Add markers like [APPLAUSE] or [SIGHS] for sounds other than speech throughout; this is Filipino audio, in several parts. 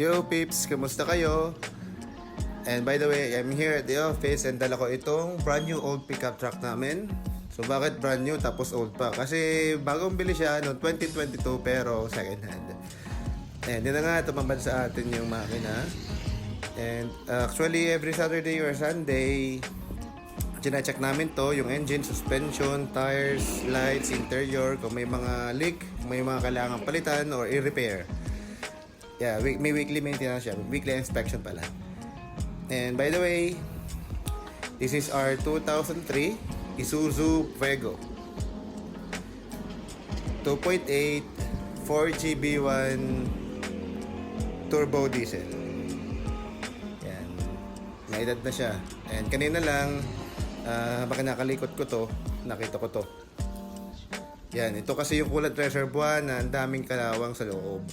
Yo peeps, kamusta kayo? And by the way, I'm here at the office and dala ko itong brand new old pickup truck namin. So bakit brand new tapos old pa? Kasi bagong bili siya noong 2022 pero second hand. And yun na nga, tumambad sa atin yung makina. And uh, actually every Saturday or Sunday, China-check namin to, yung engine, suspension, tires, lights, interior, kung may mga leak, may mga kailangan palitan or i-repair. Yeah, may weekly maintenance siya. Weekly inspection pala. And by the way, this is our 2003 Isuzu Fuego. 2.8 4GB1 turbo diesel. Yan. May edad na siya. And kanina lang, ah habang kinakalikot ko to, nakita ko to. Yan, ito kasi yung coolant reservoir na ang daming kalawang sa loob.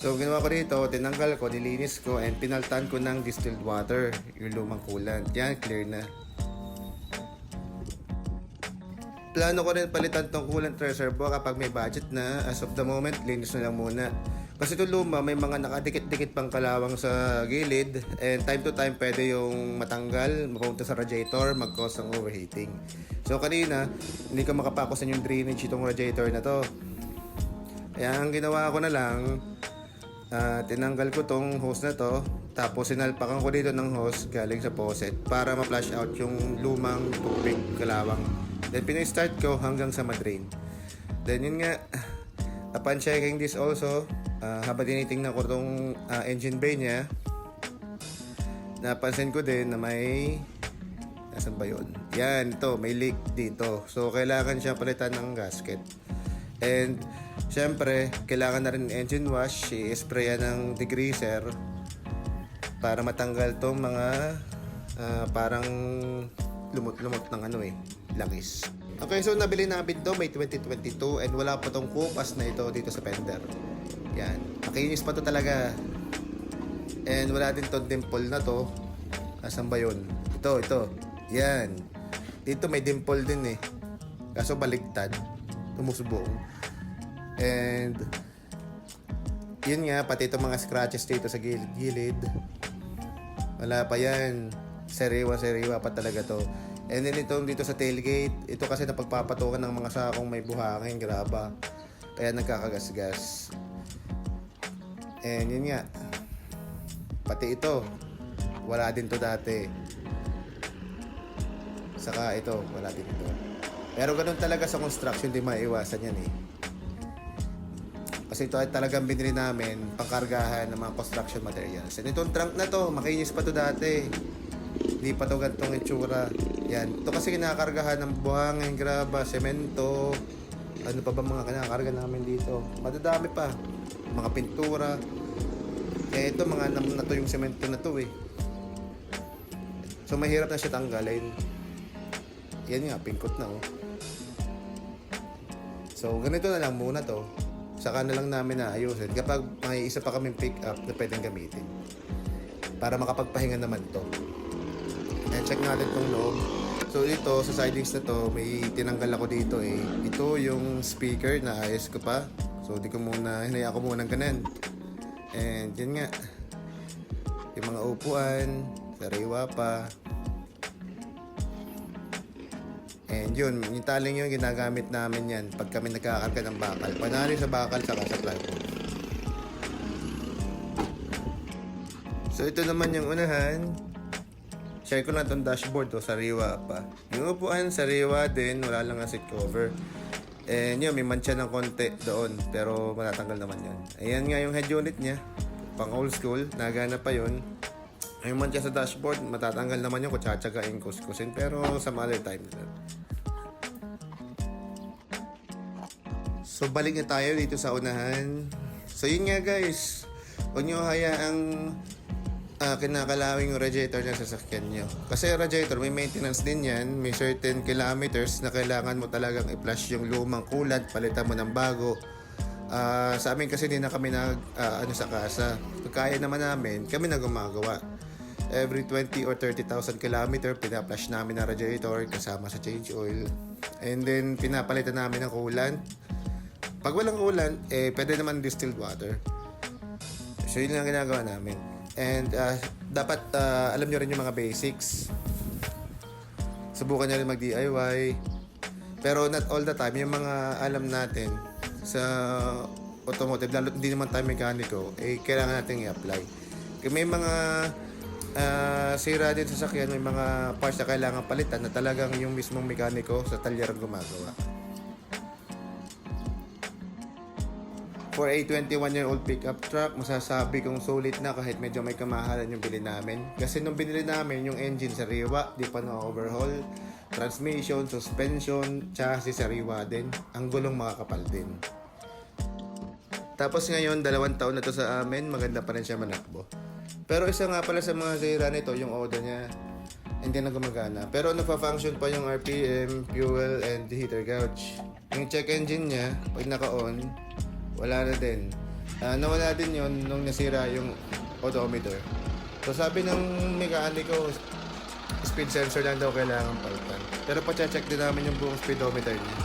So, ginawa ko dito, tinanggal ko, nilinis ko, and pinaltan ko ng distilled water, yung lumang coolant. Yan, clear na. Plano ko rin palitan tong coolant reservoir kapag may budget na. As of the moment, linis na lang muna. Kasi ito luma, may mga nakadikit-dikit pang kalawang sa gilid. And time to time, pwede yung matanggal, mapunta sa radiator, mag-cause ng overheating. So kanina, hindi ko makapakusan yung drainage itong radiator na to. Kaya ang ginawa ko na lang, ah, tinanggal ko tong hose na to. Tapos sinalpakan ko dito ng hose galing sa faucet para ma-flush out yung lumang tubig kalawang. Then pinay-start ko hanggang sa madrain. Then yun nga, [SIGHS] upon checking this also, ah, habang tinitingnan ko tong ah, engine bay niya, napansin ko din na may Nasaan ba yun? Yan, ito, may leak dito. So, kailangan siya palitan ng gasket. And, syempre, kailangan na rin engine wash. I-sprayan ng degreaser para matanggal tong mga ah, parang lumot-lumot ng ano eh, langis. Okay, so nabili namin to May 2022 and wala pa tong kupas na ito dito sa fender. Yan. Makinis pa to talaga. And wala din tong dimple na to. Asan ba yun? Ito, ito. Yan. Dito may dimple din eh. Kaso baligtad. Tumusubong. And yun nga, pati itong mga scratches dito sa gilid-gilid. Wala pa yan. Sariwa-sariwa pa talaga to. And then itong dito sa tailgate, ito kasi napagpapatukan ng mga sakong may buhangin, graba. Kaya nagkakagasgas. And yun nga, pati ito, wala din to dati. Saka ito, wala din ito. Pero ganun talaga sa construction, di maiwasan yan eh. Kasi ito ay talagang binili namin pangkargahan ng mga construction materials. And itong trunk na to, makinis pa to dati. Hindi pa to gantong itsura. Yan. Ito kasi kinakargahan ng buhangin, graba, semento. Ano pa ba mga kinakarga namin dito? Madadami pa. Mga pintura. Eh ito, mga nam na to yung semento na to eh. So mahirap na siya tanggalin. Yan nga, pingkot na oh. So ganito na lang muna to. Saka na lang namin na ayusin kapag may isa pa kaming pick up na pwedeng gamitin. Para makapagpahinga naman to. And check natin tong loob. So dito sa sidings na to, may tinanggal ako dito eh. Ito yung speaker na ayos ko pa. So di ko muna, hinaya ko muna ganun. And yun nga. Yung mga upuan, sariwa pa. And yun, yung taling yun, ginagamit namin yan pag kami nagkakarga ng bakal. Panali sa bakal, saka sa plywood. So ito naman yung unahan. Share ko lang itong dashboard, oh, sariwa pa. Yung upuan, sariwa din, wala lang ang seat cover. And yun, may mancha ng konti doon, pero matatanggal naman yun. Ayan nga yung head unit niya, pang old school, nagana pa yun. Yung mancha sa dashboard, matatanggal naman yun kung tsatsagain kuskusin, pero some other time na. So balik na tayo dito sa unahan. So yun nga guys, huwag nyo hayaang ah, kinakalawing yung radiator ng sasakyan nyo. Kasi radiator, may maintenance din yan. May certain kilometers na kailangan mo talagang i-flush yung lumang coolant, palitan mo ng bago. Ah, sa amin kasi hindi na kami nag, ah, ano sa kasa. Kaya naman namin, kami na gumagawa. Every 20 or 30,000 kilometer, pina-flush namin ang radiator kasama sa change oil. And then, pinapalitan namin ng coolant. Pag walang coolant, eh, pwede naman distilled water. So yun lang ang ginagawa namin. And ah, dapat ah, alam nyo rin yung mga basics. Subukan nyo rin mag-DIY. Pero not all the time, yung mga alam natin sa automotive, lalo hindi naman tayo mekaniko, eh kailangan natin i-apply. Kaya may mga ah, sira din sa sakyan, may mga parts na kailangan palitan na talagang yung mismong mekaniko sa talyer ang gumagawa. For a 21-year-old pickup truck, masasabi kong sulit na kahit medyo may kamahalan yung bili namin. Kasi nung binili namin yung engine sa Riwa, di pa na-overhaul. Transmission, suspension, chassis sa Riwa din. Ang gulong makakapal din. Tapos ngayon, dalawang taon na to sa amin, maganda pa rin siya manakbo. Pero isa nga pala sa mga sira nito, yung odo niya, hindi na gumagana. Pero nagpa-function pa yung RPM, fuel, and heater gauge. Yung check engine niya, pag naka-on, wala na din. Ah, nawala din yon nung nasira yung odometer. So sabi ng mekaniko, speed sensor lang daw kailangan palitan. Pero pa-check din namin yung buong speedometer niya.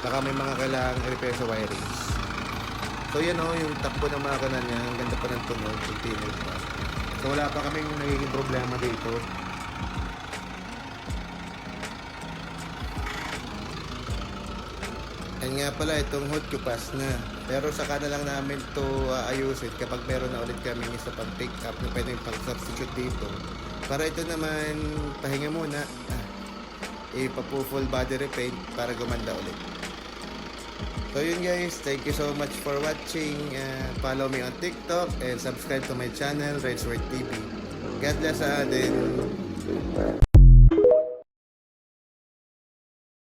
Baka may mga kailangan i-repair sa wirings. So yan o, yung takbo ng makina niya, ang ganda pa ng tunog, continuous pa. So wala pa kaming nagiging problema dito. Yan nga pala, itong hood ko pass na. Pero saka na lang namin to ayusin kapag meron na ulit kami isa pang pick up na pwedeng pang substitute dito. Para ito naman, pahinga muna. Ah, ipapu full body repaint para gumanda ulit. So yun guys, thank you so much for watching. Uh, follow me on TikTok and subscribe to my channel, Red's World TV. God bless sa atin.